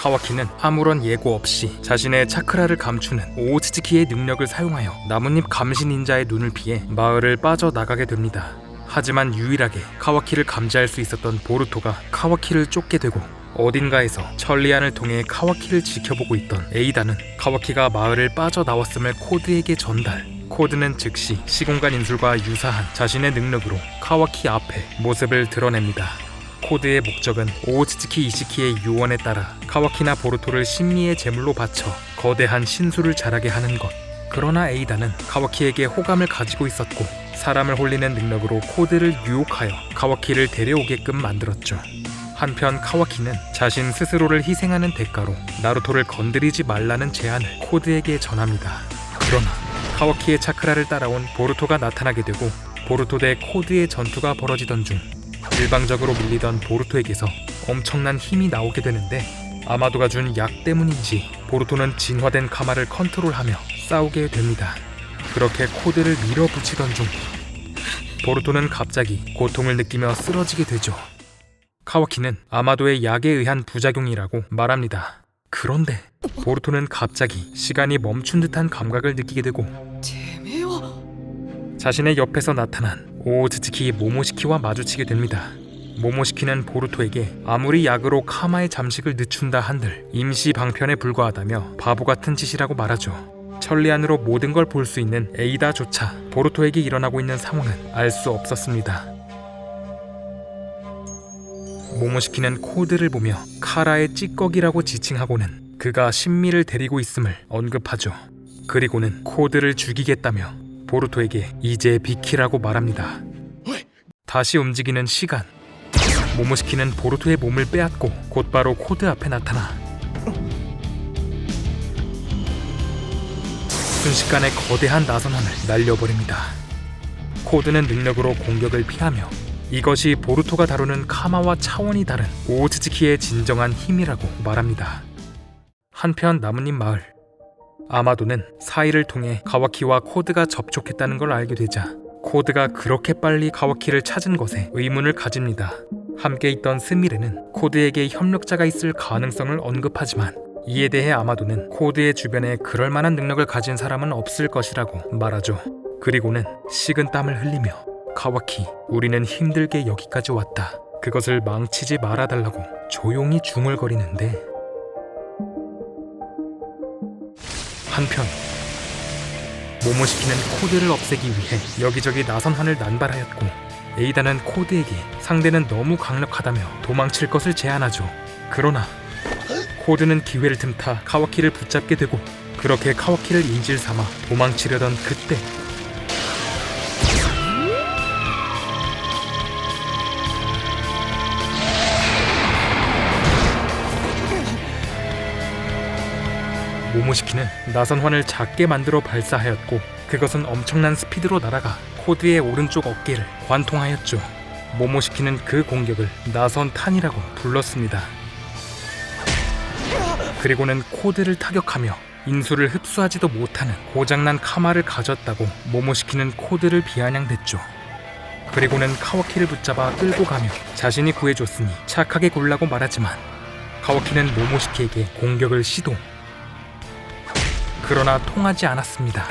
카와키는 아무런 예고 없이 자신의 차크라를 감추는 오츠츠키의 능력을 사용하여 나뭇잎 감시 닌자의 눈을 피해 마을을 빠져나가게 됩니다. 하지만 유일하게 카와키를 감지할 수 있었던 보루토가 카와키를 쫓게 되고 어딘가에서 천리안을 통해 카와키를 지켜보고 있던 에이다는 카와키가 마을을 빠져나왔음을 코드에게 전달. 코드는 즉시 시공간 인술과 유사한 자신의 능력으로 카와키 앞에 모습을 드러냅니다. 코드의 목적은 오츠츠키 이시키의 유언에 따라 카와키나 보루토를 신미의 제물로 바쳐 거대한 신수를 자라게 하는 것. 그러나 에이다는 카와키에게 호감을 가지고 있었고 사람을 홀리는 능력으로 코드를 유혹하여 카와키를 데려오게끔 만들었죠. 한편 카와키는 자신 스스로를 희생하는 대가로 나루토를 건드리지 말라는 제안을 코드에게 전합니다. 그러나 카와키의 차크라를 따라온 보루토가 나타나게 되고 보루토 대 코드의 전투가 벌어지던 중 일방적으로 밀리던 보르토에게서 엄청난 힘이 나오게 되는데 아마도가 준 약 때문인지 보르토는 진화된 카마를 컨트롤하며 싸우게 됩니다. 그렇게 코드를 밀어붙이던 중 보르토는 갑자기 고통을 느끼며 쓰러지게 되죠. 카와키는 아마도의 약에 의한 부작용이라고 말합니다. 그런데 보르토는 갑자기 시간이 멈춘 듯한 감각을 느끼게 되고 자신의 옆에서 나타난 오츠츠키 모모시키와 마주치게 됩니다. 모모시키는 보루토에게 아무리 약으로 카마의 잠식을 늦춘다 한들 임시 방편에 불과하다며 바보 같은 짓이라고 말하죠. 천리안으로 모든 걸 볼 수 있는 에이다조차 보루토에게 일어나고 있는 상황은 알 수 없었습니다. 모모시키는 코드를 보며 카라의 찌꺼기라고 지칭하고는 그가 신미를 데리고 있음을 언급하죠. 그리고는 코드를 죽이겠다며 보루토에게 이제 비키라고 말합니다. 다시 움직이는 시간. 모모시키는 보루토의 몸을 빼앗고 곧바로 코드 앞에 나타나 순식간에 거대한 나선함을 날려버립니다. 코드는 능력으로 공격을 피하며 이것이 보루토가 다루는 카마와 차원이 다른 오츠츠키의 진정한 힘이라고 말합니다. 한편 나뭇잎 마을 아마도는 사이를 통해 가와키와 코드가 접촉했다는 걸 알게 되자 코드가 그렇게 빨리 가와키를 찾은 것에 의문을 가집니다. 함께 있던 스미레는 코드에게 협력자가 있을 가능성을 언급하지만 이에 대해 아마도는 코드의 주변에 그럴 만한 능력을 가진 사람은 없을 것이라고 말하죠. 그리고는 식은 땀을 흘리며 가와키, 우리는 힘들게 여기까지 왔다. 그것을 망치지 말아달라고 조용히 중얼거리는데 한편 모모시키는 코드를 없애기 위해 여기저기 나선환을 난발하였고 에이다는 코드에게 상대는 너무 강력하다며 도망칠 것을 제안하죠. 그러나 코드는 기회를 틈타 카와키를 붙잡게 되고 그렇게 카와키를 인질 삼아 도망치려던 그때 모모시키는 나선환을 작게 만들어 발사하였고 그것은 엄청난 스피드로 날아가 코드의 오른쪽 어깨를 관통하였죠. 모모시키는 그 공격을 나선탄이라고 불렀습니다. 그리고는 코드를 타격하며 인수를 흡수하지도 못하는 고장난 카마를 가졌다고 모모시키는 코드를 비아냥댔죠. 그리고는 카와키를 붙잡아 끌고 가며 자신이 구해줬으니 착하게 굴라고 말하지만 카와키는 모모시키에게 공격을 시도 그러나 통하지 않았습니다.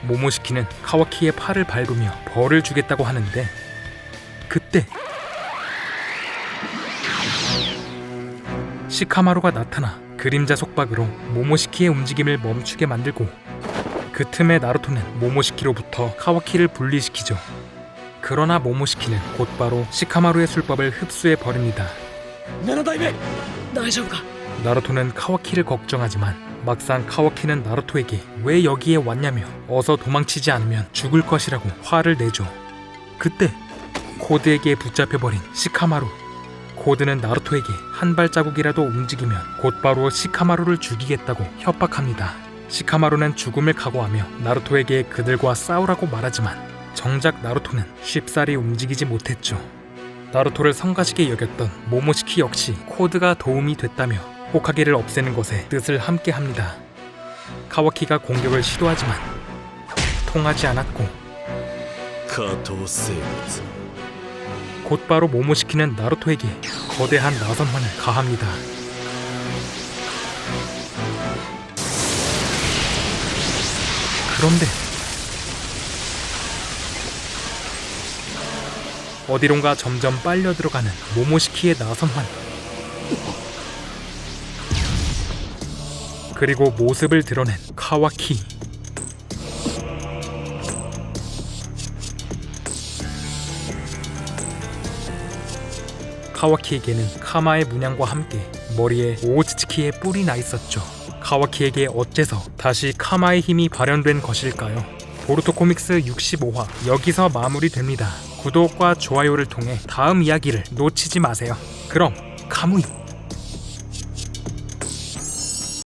모모시키는 카와키의 팔을 밟으며 벌을 주겠다고 하는데 그때 시카마루가 나타나 그림자 속박으로 모모시키의 움직임을 멈추게 만들고 그 틈에 나루토는 모모시키로부터 카와키를 분리시키죠. 그러나 모모시키는 곧바로 시카마루의 술법을 흡수해 버립니다. 나루토는 카와키를 걱정하지만 막상 카와키는 나루토에게 왜 여기에 왔냐며 어서 도망치지 않으면 죽을 것이라고 화를 내죠. 그때 코드에게 붙잡혀버린 시카마루. 코드는 나루토에게 한 발자국이라도 움직이면 곧바로 시카마루를 죽이겠다고 협박합니다. 시카마루는 죽음을 각오하며 나루토에게 그들과 싸우라고 말하지만 정작 나루토는 쉽사리 움직이지 못했죠. 나루토를 성가시게 여겼던 모모시키 역시 코드가 도움이 됐다며 호카게를 없애는 것에 뜻을 함께 합니다. 카와키가 공격을 시도하지만 통하지 않았고 곧바로 모모시키는 나루토에게 거대한 나선만을 가합니다. 그런데 어디론가 점점 빨려 들어가는 모모시키의 나선환 그리고 모습을 드러낸 카와키. 카와키에게는 카마의 문양과 함께 머리에 오츠츠키의 뿔이 나 있었죠. 카와키에게 어째서 다시 카마의 힘이 발현된 것일까요? 보루토 코믹스 65화 여기서 마무리됩니다. 구독과 좋아요를 통해 다음 이야기를 놓치지 마세요. 그럼 카무이